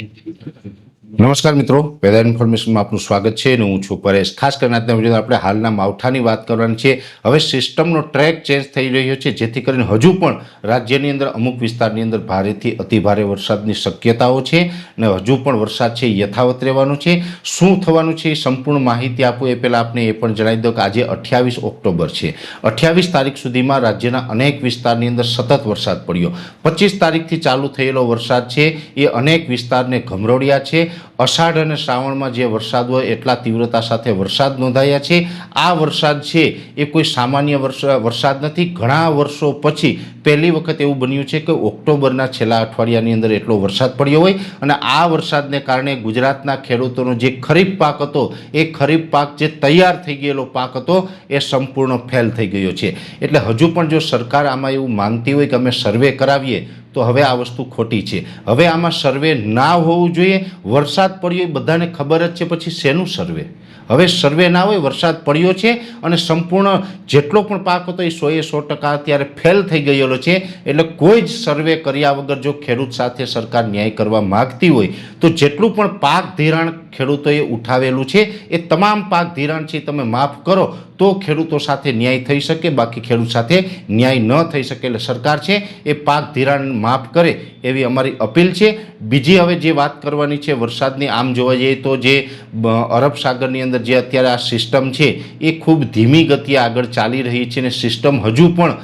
નમસ્કાર મિત્રો, વેધર ઇન્ફોર્મેશનમાં આપનું સ્વાગત છે અને હું છું પરેશ. ખાસ કરીને આજના વીડિયો આપણે હાલના માવઠાની વાત કરવાની છે. હવે સિસ્ટમનો ટ્રેક ચેન્જ થઈ રહ્યો છે, જેથી કરીને હજુ પણ રાજ્યની અંદર અમુક વિસ્તારની અંદર ભારેથી અતિભારે વરસાદની શક્યતાઓ છે અને હજુ પણ વરસાદ છે યથાવત રહેવાનો છે. શું થવાનું છે એ સંપૂર્ણ માહિતી આપું. એ પહેલાં આપને એ પણ જણાવી દઉં કે આજે અઠ્યાવીસ ઓક્ટોબર છે. અઠ્યાવીસ તારીખ સુધીમાં રાજ્યના અનેક વિસ્તારની અંદર સતત વરસાદ પડ્યો. પચીસ તારીખથી ચાલુ થયેલો વરસાદ છે. એ અનેક વિસ્તારને ગમરોડ્યા છે. અષાઢ અને શ્રાવણમાં જે વરસાદ હોય એટલા તીવ્રતા સાથે વરસાદ નોંધાયા છે. આ વરસાદ છે એ કોઈ સામાન્ય વરસાદ નથી. ઘણા વર્ષો પછી પહેલી વખત એવું બન્યું છે કે ઓક્ટોબરના છેલ્લા અઠવાડિયાની અંદર એટલો વરસાદ પડ્યો હોય અને આ વરસાદને કારણે ગુજરાતના ખેડૂતોનો જે ખરીફ પાક હતો, એ ખરીફ પાક જે તૈયાર થઈ ગયેલો પાક હતો, એ સંપૂર્ણ ફેલ થઈ ગયો છે. એટલે હજુ પણ જો સરકાર આમાં એવું માનતી હોય કે અમે સર્વે કરાવીએ તો હવે આ વસ્તુ ખોટી છે. હવે આમાં સર્વે ના હોવું જોઈએ. વરસાદ પડ્યો એ બધાને ખબર જ છે. પછી શેનું સર્વે હવે સર્વે ના હોય, વરસાદ પડ્યો છે અને સંપૂર્ણ જેટલો પણ પાક હતો એ સોએ સો ટકા અત્યારે ફેલ થઈ ગયેલો છે. એટલે કોઈ જ સર્વે કર્યા વગર જો ખેડૂત સાથે સરકાર ન્યાય કરવા માગતી હોય, તો જેટલું પણ પાક ધિરાણ ખેડૂતોએ ઉઠાવેલું છે. એ તમામ પાક ધિરાણ છે તમે માફ કરો, તો ખેડૂતો સાથે ન્યાય થઈ શકે, બાકી ખેડૂત સાથે ન્યાય ન થઈ શકે એટલે સરકાર છે એ પાક ધિરાણ માફ કરે એવી અમારી અપીલ છે. બીજી હવે જે વાત કરવાની છે વરસાદની, આમ જોવા જઈએ તો જે અરબ સાગરની અંદર જે અત્યારે આ સિસ્ટમ છે એ ખૂબ ધીમી ગતિએ આગળ ચાલી રહી છે અને સિસ્ટમ હજુ પણ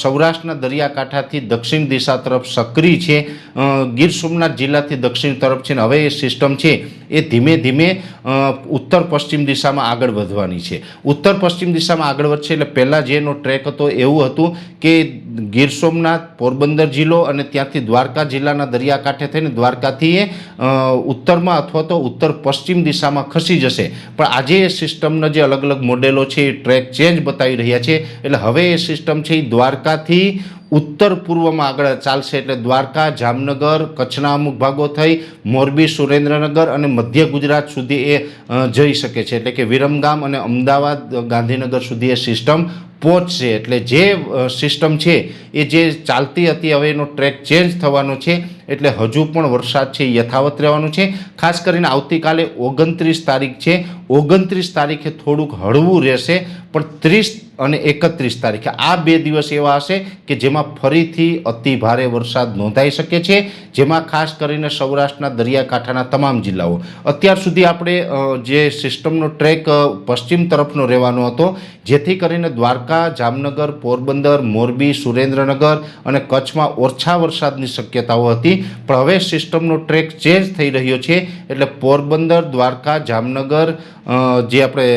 સૌરાષ્ટ્રના દરિયાકાંઠાથી દક્ષિણ દિશા તરફ સક્રિય છે. ગીર સોમનાથ જિલ્લાથી દક્ષિણ તરફ છે ને હવે એ સિસ્ટમ છે એ ધીમે ધીમે ઉત્તર પશ્ચિમ દિશામાં આગળ વધવાની છે. ઉત્તર પશ્ચિમ દિશામાં આગળ વધશે એટલે પહેલાં જેનો ટ્રેક હતો એવું હતું કે ગીર સોમનાથ, પોરબંદર જિલ્લો અને ત્યાંથી દ્વારકા જિલ્લાના દરિયાકાંઠે થઈને દ્વારકાથી એ ઉત્તરમાં અથવા તો ઉત્તર પશ્ચિમ દિશામાં ખસી જશે. પણ આજે એ સિસ્ટમના જે અલગ અલગ મોડેલો છે એ ટ્રેક ચેન્જ બતાવી રહ્યા છે. એટલે હવે એ સિસ્ટમ છે એ દ્વારકાથી ઉત્તર પૂર્વમાં આગળ ચાલશે એટલે દ્વારકા, જામનગર, કચ્છના અમુક ભાગો થઈ મોરબી, સુરેન્દ્રનગર અને મધ્ય ગુજરાત સુધી એ જઈ શકે છે. એટલે કે વિરમગામ અને અમદાવાદ, ગાંધીનગર સુધી એ સિસ્ટમ પહોંચશે એટલે જે સિસ્ટમ છે, એ જે ચાલતી હતી, હવે એનો ટ્રેક ચેન્જ થવાનો છે, એટલે હજુ પણ વરસાદ છે યથાવત રહેવાનું છે. ખાસ કરીને આવતીકાલે ઓગણત્રીસ તારીખ છે. ઓગણત્રીસ તારીખે થોડુંક હળવું રહેશે, પણ ત્રીસ અને એકત્રીસ તારીખે. આ બે દિવસ એવા હશે કે જેમાં ફરીથી અતિ ભારે વરસાદ નોંધાઈ શકે છે, જેમાં ખાસ કરીને સૌરાષ્ટ્રના દરિયાકાંઠાના તમામ જિલ્લાઓ. અત્યાર સુધી આપણે જે સિસ્ટમનો ટ્રેક પશ્ચિમ તરફનો રહેવાનો હતો, જેથી કરીને દ્વારકા જામનગર, પોરબંદર, મોરબી, સુરેન્દ્રનગર અને કચ્છમાં ઓછા વરસાદની શક્યતાઓ હતી. પણ હવે સિસ્ટમનો ટ્રેક ચેન્જ થઈ રહ્યો છે એટલે પોરબંદર, દ્વારકા, જામનગર જે આપણે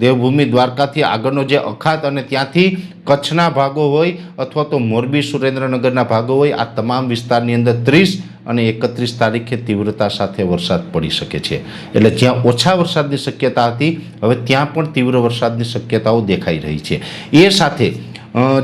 દેવભૂમિ દ્વારકાથી આગળનો જે અખાત અને ત્યાંથી કચ્છના ભાગો હોય અથવા તો મોરબી, સુરેન્દ્રનગરના ભાગો હોય, આ તમામ વિસ્તારની અંદર ત્રીસ અને એકત્રીસ તારીખે તીવ્રતા સાથે વરસાદ પડી શકે છે. એટલે જ્યાં ઓછા વરસાદની શક્યતા હતી, હવે ત્યાં પણ તીવ્ર વરસાદની શક્યતાઓ દેખાઈ રહી છે. એ સાથે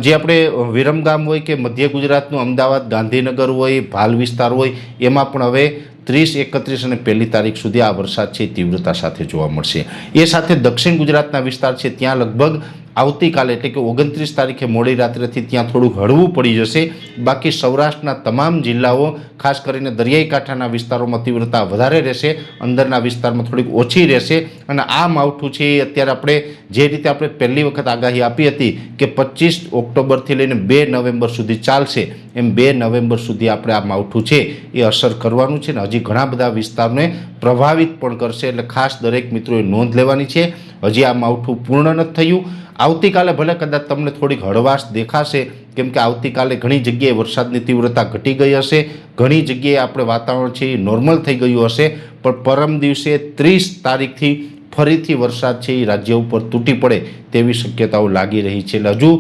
જે આપણે વિરમગામ હોય કે મધ્ય ગુજરાતનું અમદાવાદ, ગાંધીનગર હોય, ભાલ વિસ્તાર હોય, એમાં પણ હવે ત્રીસ, એકત્રીસ અને પહેલી તારીખ સુધી આ વરસાદ છે તીવ્રતા સાથે જોવા મળશે. એ સાથે દક્ષિણ ગુજરાતના વિસ્તાર છે, ત્યાં લગભગ આવતીકાલે એટલે કે ઓગણત્રીસ તારીખે મોડી રાત્રેથી ત્યાં થોડુંક હળવું પડી જશે. બાકી સૌરાષ્ટ્રના તમામ જિલ્લાઓ, ખાસ કરીને દરિયાઈ કાંઠાના વિસ્તારોમાં તીવ્રતા વધારે રહેશે. અંદરના વિસ્તારમાં થોડીક ઓછી રહેશે. અને આ માવઠું છે એ અત્યારે આપણે જે રીતે આપણે પહેલી વખત આગાહી આપી હતી કે પચીસ ઓક્ટોબરથી લઈને બે નવેમ્બર સુધી ચાલશે, એમ બે નવેમ્બર સુધી આપણે આ માવઠું છે એ અસર કરવાનું છે. ને હજી ઘણા બધા વિસ્તારને પ્રભાવિત પણ કરશે. એટલે ખાસ દરેક મિત્રોએ નોંધ લેવાની છે. હજી આ માવઠું પૂર્ણ નથી થયું. આવતીકાલે ભલે કદાચ તમને થોડીક હળવાશ દેખાશે, કેમ કે આવતીકાલે ઘણી જગ્યાએ વરસાદની તીવ્રતા ઘટી ગઈ હશે, ઘણી જગ્યાએ આપણે વાતાવરણ છે એ નોર્મલ થઈ ગયું હશે, પણ પરમ દિવસે ત્રીસ તારીખથી ફરીથી વરસાદ છે એ રાજ્ય ઉપર તૂટી પડે તેવી શક્યતાઓ લાગી રહી છે. એટલે હજુ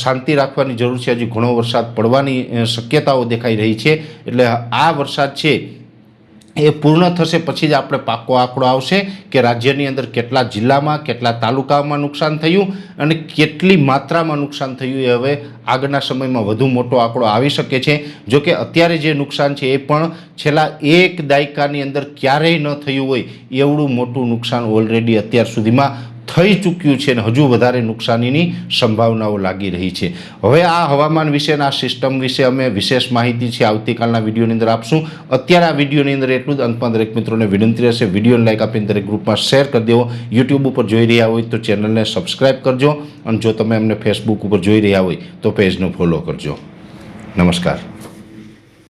શાંતિ રાખવાની જરૂર છે, હજુ ઘણો વરસાદ પડવાની શક્યતાઓ દેખાઈ રહી છે. એટલે આ વરસાદ છે એ પૂર્ણ થશે, પછી જ આપણે પાકો આંકડો આવશે કે રાજ્યની અંદર કેટલા જિલ્લામાં, કેટલા તાલુકામાં નુકસાન થયું અને કેટલી માત્રામાં નુકસાન થયું એ હવે આગળના સમયમાં વધુ મોટો આંકડો આવી શકે છે. જો કે અત્યારે જે નુકસાન છે એ પણ છેલ્લા એક દાયકાની અંદર ક્યારેય ન થયું હોય એવડું મોટું નુકસાન ઓલરેડી અત્યાર સુધીમાં થઈ ચૂક્યું છે અને હજુ વધારે નુકસાનીની સંભાવનાઓ લાગી રહી છે. હવે આ હવામાન વિશેના સિસ્ટમ વિશે અમે વિશેષ માહિતી છે. આવતીકાલના વિડીયોની અંદર આપશું. અત્યારે આ વિડીયોની અંદર એટલું જ. અંતમાં દરેક મિત્રોને વિનંતી રહેશે, વિડીયોને લાઈક આપીને દરેક ગ્રુપમાં શેર કરી દેવો. યુટ્યુબ ઉપર જોઈ રહ્યા હોય તો ચેનલને સબસ્ક્રાઈબ કરજો. અને જો તમે અમને ફેસબુક ઉપર જોઈ રહ્યા હોય તો પેજને ફોલો કરજો. નમસ્કાર.